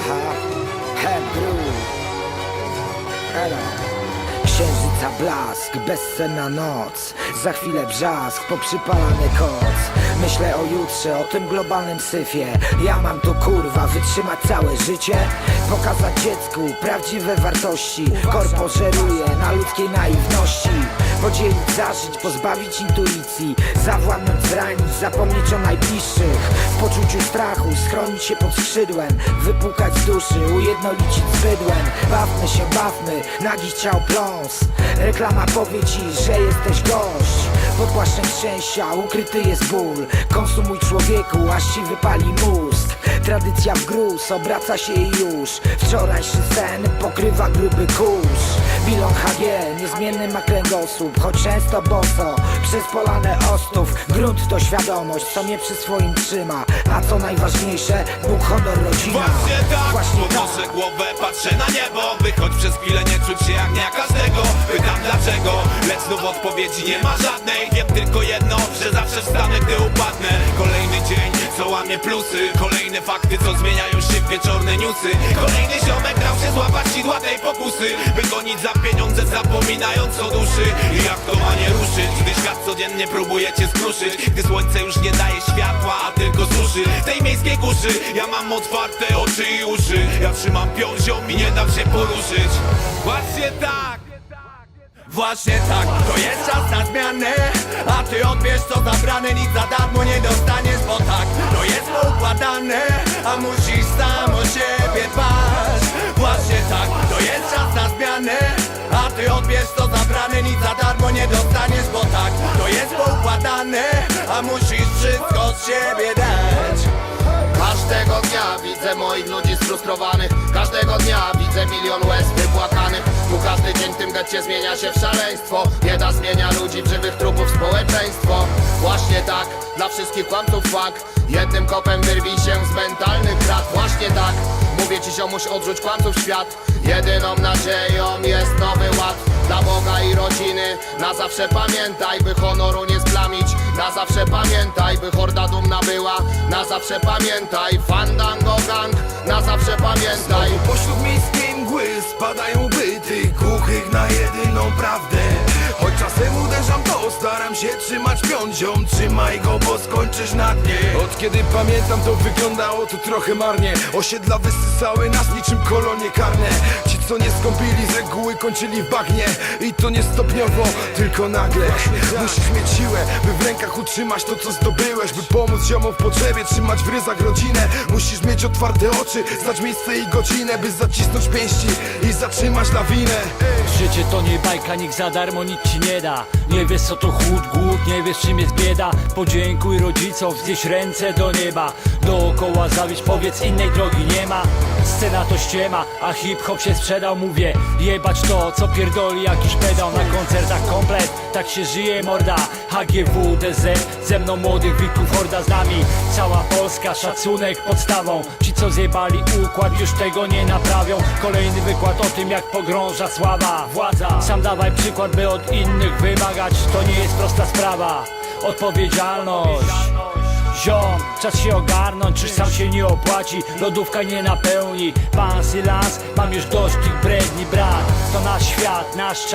Aha, Groove Hello Księżyca blask, bezsenna noc. Za chwilę brzask, poprzypalany koc. Myślę o jutrze, o tym globalnym syfie. Ja mam tu kurwa wytrzymać całe życie. Pokazać dziecku prawdziwe wartości. Korpo żeruje na ludzkiej naiwności. Podzielić, zażyć, pozbawić intuicji. Zawładnąć, zranić, zapomnieć o najbliższych poczuciu strachu, schronić się pod skrzydłem Wypłukać z duszy, ujednolicić z bydłem. Bawmy się, bawmy, nagi ciał pląs. Reklama powie ci, że jesteś gość. Pod płaszczem szczęścia ukryty jest ból. Konsumuj człowieku, aż ci wypali mózg. Tradycja w gruz, obraca się już. Wczorajszy sen pokrywa gruby kurz. Bilon HG, niezmienny ma kręgosłup Choć często boso, przez polane ostów Grunt to świadomość, co mnie przy swoim trzyma A co najważniejsze, Bóg, honor, rodzina. Właśnie tak, Właśnie podnoszę głowę, patrzę na niebo. By choć przez chwilę nie czuć się jak nie każdego. Pytam dlaczego, lecz znów odpowiedzi nie ma żadnej. Wiem tylko jedno, że zawsze wstanę, gdy upadnę. Kolejny dzień, co łamie plusy Kolejne fakty, co zmieniają się w wieczorne newsy. Kolejny ziomek dał się złapać sidła tej pokusy By gonić za pieniądze, zapominając o duszy. I jak to ma nie ruszyć, gdy świat codziennie próbuje cię skruszyć? Gdy słońce już nie daje światła, a tylko suszy tej miejskiej kuszy, ja mam otwarte oczy i uszy. Ja trzymam piązią i nie dam się poruszyć. Właśnie tak. Właśnie tak, to jest czas na zmianę A ty odbierz co zabrane, nic za darmo nie dostaniesz Bo tak, to A musisz sam o siebie dbać. Właśnie tak, to jest czas na zmianę. A ty odbierz co zabrane, nic za darmo nie dostaniesz Bo tak, to jest poukładane. A musisz wszystko z siebie dać. Każdego dnia widzę moich ludzi sfrustrowanych. Każdego dnia widzę milion łez wypłakanych. Tu każdy dzień w tym getcie zmienia się w szaleństwo. Bieda zmienia ludzi w żywych trupów społeczeństwo Tak, dla wszystkich kłamców fakt. Jednym kopem wyrwij się z mentalnych krat Właśnie tak, mówię ci ziomuś odrzuć kłamców świat. Jedyną nadzieją jest nowy ład. Dla Boga i rodziny Na zawsze pamiętaj, by honoru nie splamić. Na zawsze pamiętaj, by horda dumna była. Na zawsze pamiętaj, fandango gang. Na zawsze pamiętaj. Pośród miejskiej mgły spadają byty Głuchych na jedyną prawdę. Choć czasem uderzam to Staram się trzymać piądzią Trzymaj go, bo skończysz na dnie. Od kiedy pamiętam to wyglądało to trochę marnie. Osiedla wysysały nas niczym kolonie karne. Ci co nie skąpili z reguły kończyli w bagnie. I to nie stopniowo, tylko nagle. Musisz mieć siłę, by w rękach utrzymać to co zdobyłeś. By pomóc ziomom w potrzebie, trzymać w ryzach rodzinę. Musisz mieć otwarte oczy, znać miejsce i godzinę By zacisnąć pięści i zatrzymać lawinę. Życie to nie bajka, nikt za darmo nic ci nie da. Nie wiesz co to chłód, głód, nie wiesz czym jest bieda. Podziękuj rodzicom, wznieś ręce do nieba. Dookoła zawiść, powiedz innej drogi nie ma Scena to ściema, a hip-hop się sprzedał Mówię, jebać to, co pierdoli jakiś pedał Na koncertach komplet, tak się żyje morda HGW, DZ, ze mną młodych wilków horda z nami. Cała Polska, szacunek podstawą. Ci co zjebali układ już tego nie naprawią. Kolejny wykład o tym jak pogrąża sława Władza, sam dawaj przykład by od innych wymagać. To nie jest prosta sprawa. Odpowiedzialność Ziom, czas się ogarnąć, czyż sam się nie opłaci? Lodówka nie napełni, pan Sylans Mam już dość tych bredni brat. To nasz świat, nasz czas